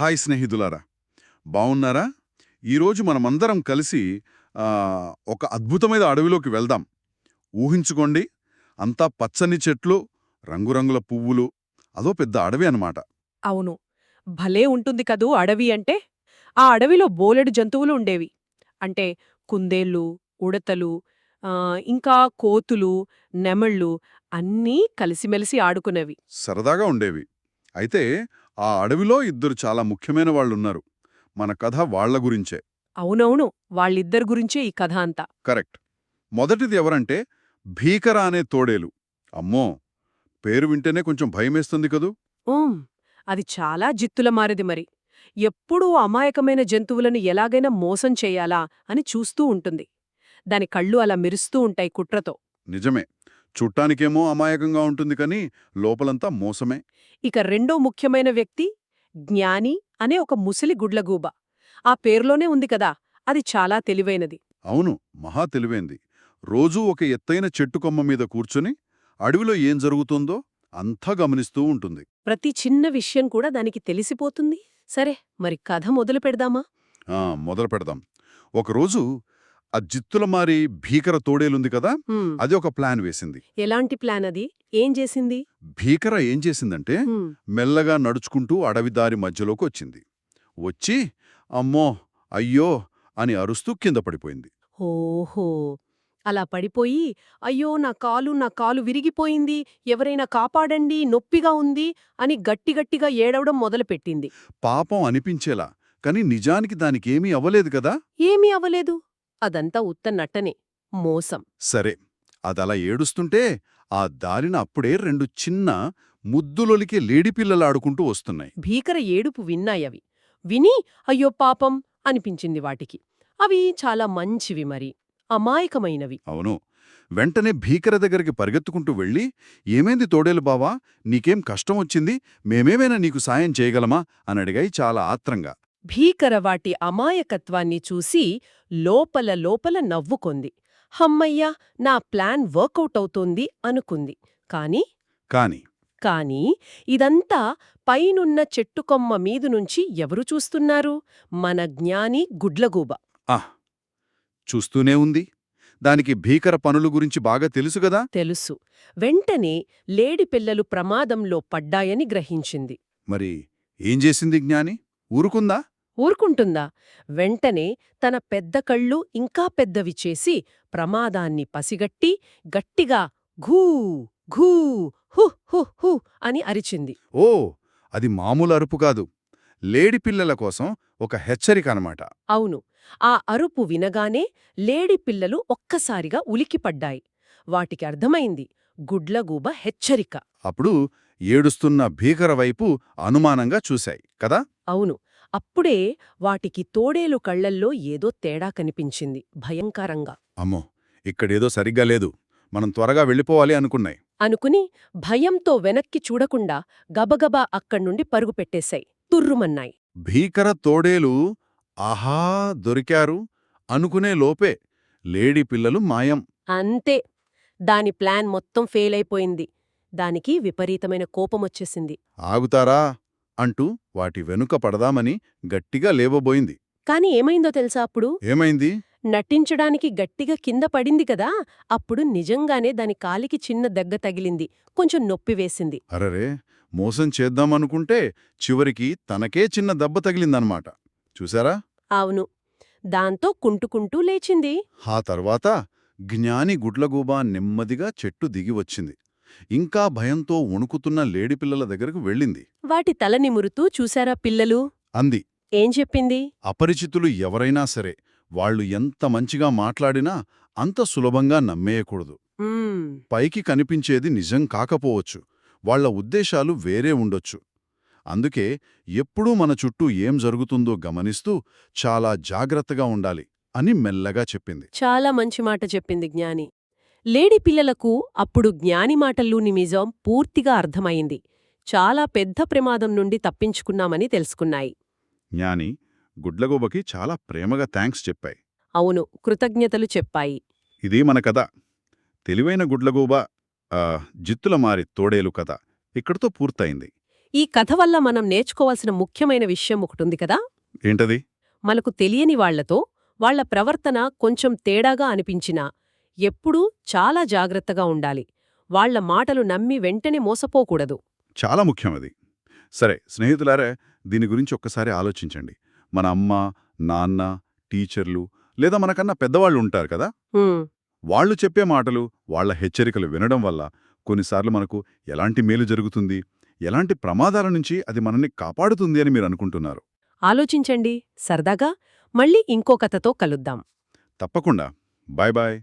Hi స్నేహితులారా బావున్నారా? ఈరోజు మనమందరం కలిసి ఒక అద్భుతమైన అడవిలోకి వెళ్దాం. ఊహించుకోండి అంతా పచ్చని చెట్లు రంగురంగుల పువ్వులు అదో పెద్ద అడవి అన్నమాట. అవును. భలే ఉంటుంది కదూ అడవి అంటే? ఆ అడవిలో బోలెడు జంతువులు ఉండేవి. అంటే కుందేళ్ళు ఉడతలు ఇంకా కోతులు నెమళ్ళు అన్నీ కలిసిమెలిసి ఆడుకునేవి. సరదాగా ఉండేవి. అయితే ఆ అడవిలో ఇద్దరు చాలా ముఖ్యమైన వాళ్ళున్నారు. మన కథ వాళ్ళ గురించే. అవునవును వాళ్ళిద్దరి గురించే ఈ కథ అంతా. కరెక్ట్. మొదటిది ఎవరంటే భీకర అనే తోడేలు. అమ్మో! పేరు వింటేనే కొంచెం భయమేస్తుంది కదూ? ఓం అది చాలా జిత్తుల మారిది మరి. ఎప్పుడూ అమాయకమైన జంతువులను ఎలాగైనా మోసం చెయ్యాలా అని చూస్తూ ఉంటుంది. దాని కళ్ళు అలా మెరుస్తూ ఉంటాయి కుట్రతో. నిజమే. చూట్టానికేమో అమాయకంగా ఉంటుంది కానీ లోపలంతా మోసమే. ఇక రెండో ముఖ్యమైన వ్యక్తి జ్ఞాని అనే ఒక ముసలి గుడ్లగూబ. ఆ పేరులోనే ఉంది కదా అది చాలా తెలివైనది. అవును మహా తెలివైంది. రోజూ ఒక ఎత్తైన చెట్టు కొమ్మ మీద కూర్చుని అడవిలో ఏం జరుగుతుందో అంతా గమనిస్తూ ఉంటుంది. ప్రతి చిన్న విషయం కూడా దానికి తెలిసిపోతుంది. సరే మరి కథ మొదలు పెడదామా? ఆ మొదలు పెడదాం. ఒకరోజు ఆ జిత్తులమారి భీకర తోడేలుంది కదా అది ఒక ప్లాన్ వేసింది. ఎలాంటి ప్లాన్ అది? ఏం చేసింది? భీకర ఏం చేసిందంటే మెల్లగా నడుచుకుంటూ అడవి దారి మధ్యలోకి వచ్చింది. వచ్చి అమ్మో అయ్యో అని అరుస్తూ కింద పడిపోయింది. ఓహో! అలా పడిపోయి అయ్యో నా కాలు నా కాలు విరిగిపోయింది ఎవరైనా కాపాడండి నొప్పిగా ఉంది అని గట్టిగట్టిగా ఏడవడం మొదలుపెట్టింది. పాపం అనిపించేలా కాని నిజానికి దానికేమీ అవ్వలేదు కదా? ఏమీ అవ్వలేదు. అదంతా ఉత్త నట్టనే మోసం. సరే అదలా ఏడుస్తుంటే ఆ దారిన అప్పుడే రెండు చిన్న ముద్దులొలికే లేడిపిల్లలాడుకుంటూ వస్తున్నాయి. భీకర ఏడుపు విన్నాయవి విని అయ్యో పాపం అనిపించింది వాటికి. అవి చాలా మంచివి మరి అమాయకమైనవి. అవును. వెంటనే భీకర దగ్గరికి పరిగెత్తుకుంటూ వెళ్ళి ఏమైంది తోడేలు బావా? నీకేం కష్టం వచ్చింది? మేమేమైనా నీకు సాయం చేయగలమా? అని అడిగాయి చాలా ఆత్రంగా. భీకర వాటి అమాయకత్వాన్ని చూసి లోపల లోపల నవ్వుకొంది. హమ్మయ్యా నా ప్లాన్ వర్కౌట్ అవుతోంది అనుకుంది. కాని కాని కాని ఇదంతా పైనున్న చెట్టుకొమ్మ మీదు నుంచి ఎవరు చూస్తున్నారు? మన జ్ఞాని గుడ్లగూబ. ఆహ్ చూస్తూనే ఉంది. దానికి భీకర పనుల గురించి బాగా తెలుసుగదా తెలుసు. వెంటనే లేడి పిల్లలు ప్రమాదంలో పడ్డాయని గ్రహించింది. మరి ఏం చేసింది జ్ఞాని? ఊరుకుందా? ఊరుకుంటుందా? వెంటనే తన పెద్ద కళ్ళు ఇంకా పెద్దవి చేసి ప్రమాదాన్ని పసిగట్టి గట్టిగా ఘూ ఘూ హు హు హు అని అరిచింది. ఓ అది మామూలు అరుపు కాదు. లేడి పిల్లల కోసం ఒక హెచ్చరిక అనమాట అవును. ఆ అరుపు వినగానే లేడి పిల్లలు ఒక్కసారిగా ఉలికిపడ్డాయి వాటికి అర్థమైంది. గుడ్లగూబ హెచ్చరిక. అప్పుడు ఏడుస్తున్న భీకర వైపు అనుమానంగా చూశాయి కదా? అవును. అప్పుడే వాటికి తోడేలు కళ్ళల్లో ఏదో తేడా కనిపించింది భయంకరంగా. అమ్మో! ఇక్కడేదో సరిగ్గా లేదు. మనం త్వరగా వెళ్ళిపోవాలి అనుకున్నాయి. అనుకుని భయంతో వెనక్కి చూడకుండా గబగబా అక్కడ్నుండి పరుగుపెట్టేశాయి తుర్రుమన్నాయి. భీకర తోడేలు ఆహా దొరికారు అనుకునే లోపే లేడి పిల్లలు మాయం. అంతే. దాని ప్లాన్ మొత్తం ఫెయిల్ అయిపోయింది దానికి విపరీతమైన కోపమొచ్చేసింది. ఆగుతారా? అంటూ వాటి వెనుక పడదామని గట్టిగా లేవబోయింది. కాని ఏమైందో తెలుసా అప్పుడు? ఏమైంది? నటించడానికి గట్టిగా కింద పడింది కదా అప్పుడు నిజంగానే దాని కాలికి చిన్న దెగ్గ తగిలింది కొంచెం నొప్పి వేసింది. అరరే మోసం చేద్దామనుకుంటే చివరికి తనకే చిన్న దెబ్బ తగిలిందన్నమాట చూసారా? అవును. దాంతో కుంటుకుంటూ లేచింది. ఆ తర్వాత జ్ఞాని గుడ్లగూబా నెమ్మదిగా చెట్టు దిగి వచ్చింది. ఇంకా భయంతో వణుకుతున్న లేడిపిల్లల దగ్గరకు వెళ్ళింది. వాటి తల నిమురుతూ చూశారా పిల్లలు? అంది. ఏం చెప్పింది? అపరిచితులు ఎవరైనా సరే వాళ్ళు ఎంత మంచిగా మాట్లాడినా అంత సులభంగా నమ్మేయకూడదు. "మ్మ్, పైకి కనిపించేది నిజం కాకపోవచ్చు వాళ్ళ ఉద్దేశాలు వేరే ఉండొచ్చు. అందుకే ఎప్పుడూ మన చుట్టూ ఏం జరుగుతుందో గమనిస్తూ చాలా జాగ్రత్తగా ఉండాలి అని మెల్లగా చెప్పింది. చాలా మంచి మాట చెప్పింది జ్ఞాని. లేడి పిల్లలకు అప్పుడు జ్ఞాని మాటల్లోని నిజం పూర్తిగా అర్థమైంది. చాలా పెద్ద ప్రమాదం నుండి తప్పించుకున్నామని తెలుసుకున్నాయి. జ్ఞాని గుడ్లగూబకి చాలా ప్రేమగా థ్యాంక్స్ చెప్పాయి. అవును కృతజ్ఞతలు చెప్పాయి. ఇది మన కథ. తెలివైన గుడ్లగూబ ఆ, జిత్తుల మారి తోడేలు కథ ఇక్కడితో పూర్తయింది. ఈ కథ వల్ల మనం నేర్చుకోవాల్సిన ముఖ్యమైన విషయం ఒకటుంది కదా? ఏంటది? మనకు తెలియని వాళ్ళతో వాళ్ళ ప్రవర్తన కొంచెం తేడాగా అనిపించినా ఎప్పుడూ చాలా జాగ్రత్తగా ఉండాలి. వాళ్ళ మాటలు నమ్మి వెంటనే మోసపోకూడదు. చాలా ముఖ్యం అది. సరే స్నేహితులారా దీని గురించి ఒక్కసారి ఆలోచించండి. మన అమ్మ నాన్న టీచర్లు లేదా మనకన్నా పెద్దవాళ్ళు ఉంటారు కదా? వాళ్ళు చెప్పే మాటలు వాళ్ళ హెచ్చరికలు వినడం వల్ల కొన్నిసార్లు మనకు ఎలాంటి మేలు జరుగుతుంది ఎలాంటి ప్రమాదాల నుంచి అది మనల్ని కాపాడుతుంది అని మీరు అనుకుంటున్నారు. ఆలోచించండి. సరదాగా మళ్ళీ ఇంకో కథతో కలుద్దాం. తప్పకుండా. Bye bye.